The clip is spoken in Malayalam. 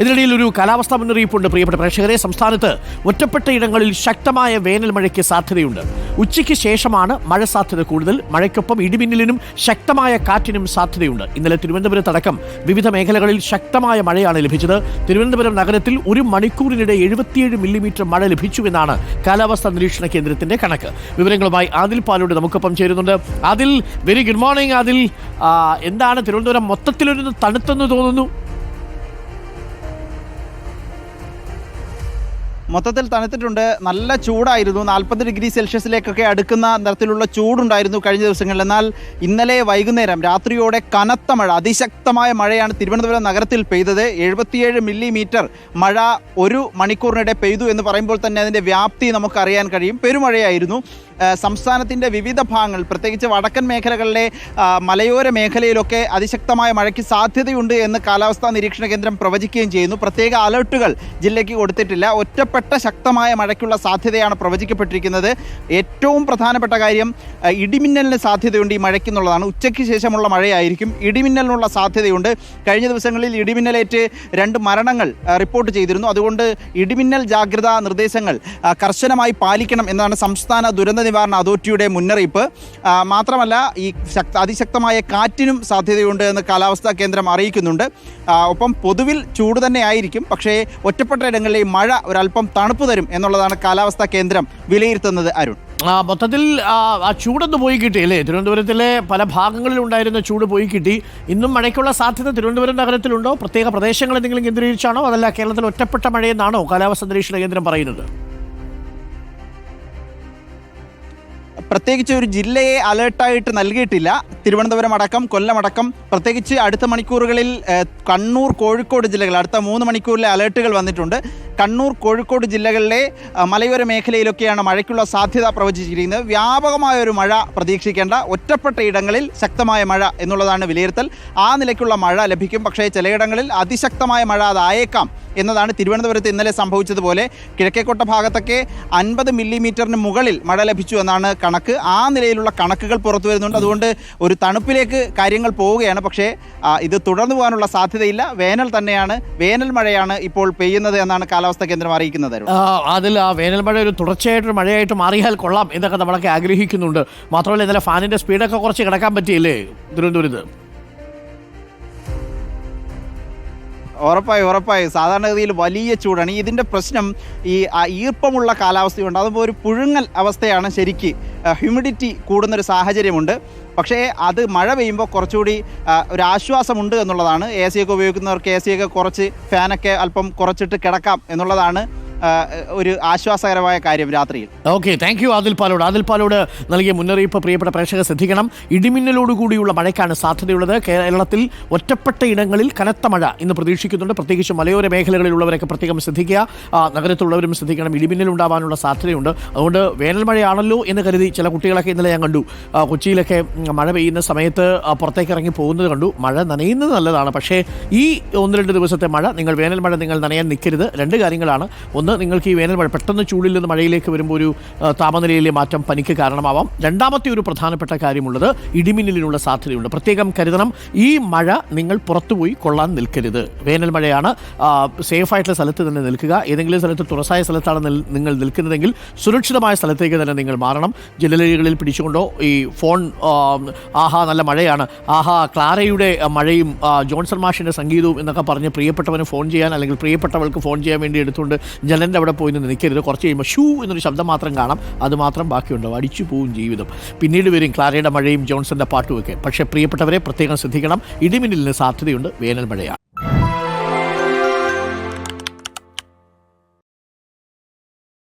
ഇതിനിടയിൽ ഒരു കാലാവസ്ഥാ മുന്നറിയിപ്പുണ്ട്. പ്രിയപ്പെട്ട പ്രേക്ഷകരെ സംസ്ഥാനത്ത് ഒറ്റപ്പെട്ട ഇടങ്ങളിൽ ശക്തമായ വേനൽ മഴയ്ക്ക് സാധ്യതയുണ്ട്. ഉച്ചയ്ക്ക് ശേഷമാണ് മഴ സാധ്യത കൂടുതൽ. മഴയ്ക്കൊപ്പം ഇടിമിന്നലിനും ശക്തമായ കാറ്റിനും സാധ്യതയുണ്ട്. ഇന്നലെ തിരുവനന്തപുരത്തടക്കം വിവിധ മേഖലകളിൽ ശക്തമായ മഴയാണ് ലഭിച്ചത്. തിരുവനന്തപുരം നഗരത്തിൽ ഒരു മണിക്കൂറിനിടെ എഴുപത്തിയേഴ് മില്ലിമീറ്റർ മഴ ലഭിച്ചുവെന്നാണ് കാലാവസ്ഥാ നിരീക്ഷണ കേന്ദ്രത്തിന്റെ കണക്ക്. വിവരങ്ങളുമായി ആദിൽ പാലോട് നമുക്കൊപ്പം ചേരുന്നുണ്ട്. Adil very good morning Adil. എന്താണ് തിരുവനന്തപുരം മൊത്തത്തിലൊരു തണുത്തെന്ന് തോന്നുന്നു? മൊത്തത്തിൽ തണുത്തിട്ടുണ്ട്. നല്ല ചൂടായിരുന്നു. നാൽപ്പത് ഡിഗ്രി സെൽഷ്യസിലേക്കൊക്കെ അടുക്കുന്ന തരത്തിലുള്ള ചൂടുണ്ടായിരുന്നു കഴിഞ്ഞ ദിവസങ്ങളിൽ. എന്നാൽ ഇന്നലെ വൈകുന്നേരം രാത്രിയോടെ കനത്ത മഴ അതിശക്തമായ മഴയാണ് തിരുവനന്തപുരം നഗരത്തിൽ പെയ്തത്. എഴുപത്തിയേഴ് മില്ലിമീറ്റർ മഴ ഒരു മണിക്കൂറിനിടെ പെയ്തു എന്ന് പറയുമ്പോൾ തന്നെ അതിന്റെ വ്യാപ്തി നമുക്ക് അറിയാൻ കഴിയും. പെരുമഴയായിരുന്നു. സംസ്ഥാനത്തിന്റെ വിവിധ ഭാഗങ്ങൾ പ്രത്യേകിച്ച് വടക്കൻ മേഖലകളിലെ മലയോര മേഖലയിലൊക്കെ അതിശക്തമായ മഴയ്ക്ക് സാധ്യതയുണ്ട് എന്ന് കാലാവസ്ഥാ നിരീക്ഷണ കേന്ദ്രം പ്രവചിക്കുകയും ചെയ്യുന്നു. പ്രത്യേക അലർട്ടുകൾ ജില്ലയ്ക്ക് കൊടുത്തിട്ടില്ല. ഒറ്റപ്പെട്ട ശക്തമായ മഴയ്ക്കുള്ള സാധ്യതയാണ് പ്രവചിക്കപ്പെട്ടിരിക്കുന്നത്. ഏറ്റവും പ്രധാനപ്പെട്ട കാര്യം ഇടിമിന്നലിന് സാധ്യതയുണ്ട് ഈ മഴയ്ക്ക് എന്നുള്ളതാണ് ഉച്ചയ്ക്ക് ശേഷമുള്ള മഴയായിരിക്കും. ഇടിമിന്നലിനുള്ള സാധ്യതയുണ്ട്. കഴിഞ്ഞ ദിവസങ്ങളിൽ ഇടിമിന്നലേറ്റ് രണ്ട് മരണങ്ങൾ റിപ്പോർട്ട് ചെയ്തിരുന്നു. അതുകൊണ്ട് ഇടിമിന്നൽ ജാഗ്രതാ നിർദ്ദേശങ്ങൾ കർശനമായി പാലിക്കണം എന്നാണ് സംസ്ഥാന ദുരന്ത നിവാരണ അതോറിറ്റിയുടെ മുന്നറിയിപ്പ്. മാത്രമല്ല ഈ ശക്ത അതിശക്തമായ കാറ്റിനും സാധ്യതയുണ്ട് എന്ന് കാലാവസ്ഥാ കേന്ദ്രം അറിയിക്കുന്നുണ്ട്. ഒപ്പം പൊതുവിൽ ചൂട് തന്നെ ആയിരിക്കും പക്ഷേ ഒറ്റപ്പെട്ട ഇടങ്ങളിൽ മഴ ഒരല്പം തണുപ്പ് തരും എന്നുള്ളതാണ് കാലാവസ്ഥാ കേന്ദ്രം വിലയിരുത്തുന്നത് അരുൺ. മൊത്തത്തിൽ ആ, ചൂടൊന്ന് പോയി കിട്ടി അല്ലേ? തിരുവനന്തപുരത്തിലെ പല ഭാഗങ്ങളിലും ഉണ്ടായിരുന്ന ചൂട് പോയി കിട്ടി. ഇന്നും മഴയ്ക്കുള്ള സാധ്യത തിരുവനന്തപുരം നഗരത്തിലുണ്ടോ? പ്രത്യേക പ്രദേശങ്ങൾ എന്തെങ്കിലും കേന്ദ്രീകരിച്ചാണോ? അതല്ല കേരളത്തിൽ ഒറ്റപ്പെട്ട മഴയെന്നാണോ കാലാവസ്ഥാ നിരീക്ഷണ കേന്ദ്രം പറയുന്നത്? പ്രത്യേകിച്ച് ഒരു ജില്ലയെ അലേർട്ടായിട്ട് നൽകിയിട്ടില്ല. തിരുവനന്തപുരം അടക്കം കൊല്ലമടക്കം പ്രത്യേകിച്ച് അടുത്ത മണിക്കൂറുകളിൽ കണ്ണൂർ കോഴിക്കോട് ജില്ലകൾ അടുത്ത മൂന്ന് മണിക്കൂറിലെ അലേർട്ടുകൾ വന്നിട്ടുണ്ട്. കണ്ണൂർ കോഴിക്കോട് ജില്ലകളിലെ മലയോര മേഖലയിലൊക്കെയാണ് മഴയ്ക്കുള്ള സാധ്യത പ്രവചിച്ചിരിക്കുന്നത്. വ്യാപകമായ ഒരു മഴ പ്രതീക്ഷിക്കേണ്ട ഒറ്റപ്പെട്ട ഇടങ്ങളിൽ ശക്തമായ മഴ എന്നുള്ളതാണ് വിലയിരുത്തൽ. ആ നിലയ്ക്കുള്ള മഴ ലഭിക്കും. പക്ഷേ ചിലയിടങ്ങളിൽ അതിശക്തമായ മഴ അതായേക്കാം എന്നതാണ് തിരുവനന്തപുരത്ത് ഇന്നലെ സംഭവിച്ചതുപോലെ. കിഴക്കേക്കോട്ട ഭാഗത്തൊക്കെ അൻപത് മില്ലിമീറ്ററിന് മുകളിൽ മഴ ലഭിച്ചു എന്നാണ് കണക്ക്. ആ നിലയിലുള്ള കണക്കുകൾ പുറത്തു വരുന്നുണ്ട്. അതുകൊണ്ട് ഒരു തണുപ്പിലേക്ക് കാര്യങ്ങൾ പോവുകയാണ്. പക്ഷേ ഇത് തുടർന്നു പോകാനുള്ള സാധ്യതയില്ല. വേനൽ തന്നെയാണ്. വേനൽ മഴയാണ് ഇപ്പോൾ പെയ്യുന്നത് എന്നാണ് കാലാവസ്ഥാ കേന്ദ്രം അറിയിക്കുന്നത്. അതിൽ ആ വേനൽ മഴ ഒരു തുടർച്ചയായിട്ടൊരു മഴയായിട്ട് മാറിയാൽ കൊള്ളാം എന്നൊക്കെ നമ്മളൊക്കെ ആഗ്രഹിക്കുന്നുണ്ട്. മാത്രമല്ല ഇന്നലെ ഫാനിന്റെ സ്പീഡൊക്കെ കുറച്ച് കിടക്കാൻ പറ്റിയില്ലേ? തിരുവനന്തപുരത്ത്. ഉറപ്പായും ഉറപ്പായി. സാധാരണഗതിയിൽ വലിയ ചൂടാണ്. ഇതിന്റെ പ്രശ്നം ഈ ഈർപ്പമുള്ള കാലാവസ്ഥയുണ്ട്. അതുമ്പോൾ ഒരു പുഴുങ്ങൽ അവസ്ഥയാണ് ശരിക്ക് ഹ്യൂമിഡിറ്റി കൂടുന്നൊരു സാഹചര്യമുണ്ട്. പക്ഷേ അത് മഴ പെയ്യുമ്പോൾ കുറച്ചുകൂടി ഒരു ആശ്വാസമുണ്ട് എന്നുള്ളതാണ്. എ സി ഒക്കെ ഉപയോഗിക്കുന്നവർക്ക് എ സി ഒക്കെ കുറച്ച് ഫാനൊക്കെ അല്പം കുറച്ചിട്ട് കിടക്കാം എന്നുള്ളതാണ് ഒരു ആശ്വാസകരമായ കാര്യം രാത്രിയിൽ. Okay thank you Adil Palode. Adil Palode നൽകിയ മുന്നറിയിപ്പ് പ്രിയപ്പെട്ട പ്രേക്ഷകർ ശ്രദ്ധിക്കണം. ഇടിമിന്നലോടുകൂടിയുള്ള മഴയ്ക്കാണ് സാധ്യതയുള്ളത്. കേരളത്തിൽ ഒറ്റപ്പെട്ട ഇടങ്ങളിൽ കനത്ത മഴ ഇന്ന് പ്രതീക്ഷിക്കുന്നുണ്ട്. പ്രത്യേകിച്ച് മലയോര മേഖലകളിലുള്ളവരൊക്കെ പ്രത്യേകം ശ്രദ്ധിക്കുക. നഗരത്തുള്ളവരും ശ്രദ്ധിക്കണം. ഇടിമിന്നൽ ഉണ്ടാവാനുള്ള സാധ്യതയുണ്ട്. അതുകൊണ്ട് വേനൽ മഴയാണല്ലോ എന്ന് കരുതി ചില കുട്ടികളൊക്കെ ഇന്നലെ ഞാൻ കണ്ടു. കൊച്ചിയിലൊക്കെ മഴ പെയ്യുന്ന സമയത്ത് പുറത്തേക്ക് ഇറങ്ങി പോകുന്നത് കണ്ടു. മഴ നനയുന്നത് നല്ലതാണ്. പക്ഷേ ഈ ഒന്ന് രണ്ട് ദിവസത്തെ മഴ നിങ്ങൾ വേനൽ മഴ നിങ്ങൾ നനയാൻ നിൽക്കരുത്. രണ്ട് കാര്യങ്ങളാണ്. ഒന്ന് നിങ്ങൾക്ക് ഈ വേനൽ മഴ പെട്ടെന്ന് ചൂടിൽ നിന്ന് മഴയിലേക്ക് വരുമ്പോൾ ഒരു താപനിലയിലെ മാറ്റം പനിക്ക് കാരണമാവാം. രണ്ടാമത്തെ ഒരു പ്രധാനപ്പെട്ട കാര്യമുള്ളത് ഇടിമിന്നലിനുള്ള സാധ്യതയുണ്ട്. പ്രത്യേകം കരുതണം. ഈ മഴ നിങ്ങൾ പുറത്തുപോയി കൊള്ളാൻ നിൽക്കരുത്. വേനൽ മഴയാണ് സേഫായിട്ടുള്ള സ്ഥലത്ത് തന്നെ നിൽക്കുക. ഏതെങ്കിലും സ്ഥലത്ത് തുറസായ സ്ഥലത്താണ് നിങ്ങൾ നിൽക്കുന്നതെങ്കിൽ സുരക്ഷിതമായ സ്ഥലത്തേക്ക് തന്നെ നിങ്ങൾ മാറണം. ജലലഴികളിൽ പിടിച്ചുകൊണ്ടോ ഈ ഫോൺ ആഹാ നല്ല മഴയാണ്. ആഹാ ക്ലാരയുടെ മഴയും ജോൺസൺ മാഷിന്റെ സംഗീതവും എന്നൊക്കെ പറഞ്ഞ് പ്രിയപ്പെട്ടവന് ഫോൺ ചെയ്യാൻ അല്ലെങ്കിൽ പ്രിയപ്പെട്ടവൾക്ക് ഫോൺ ചെയ്യാൻ വേണ്ടി എടുത്തുകൊണ്ട് ജനലിന്റെ അവിടെ പോയി നിന്ന് നിൽക്കരുത്. കുറച്ച് കഴിയുമ്പോൾ ഷൂ എന്നൊരു ശബ്ദം മാത്രം കാണാം. അതുമാത്രം ബാക്കിയുണ്ടാവും. അടിച്ചു പോവും ജീവിതം. പിന്നീട് വരും ക്ലാരയുടെ മഴയും ജോൺസന്റെ പാട്ടുമൊക്കെ. പക്ഷേ പ്രിയപ്പെട്ടവരെ പ്രത്യേകം ശ്രദ്ധിക്കണം. ഇടിമിന്നലിന് സാധ്യതയുണ്ട് വേനൽ മഴയാണ്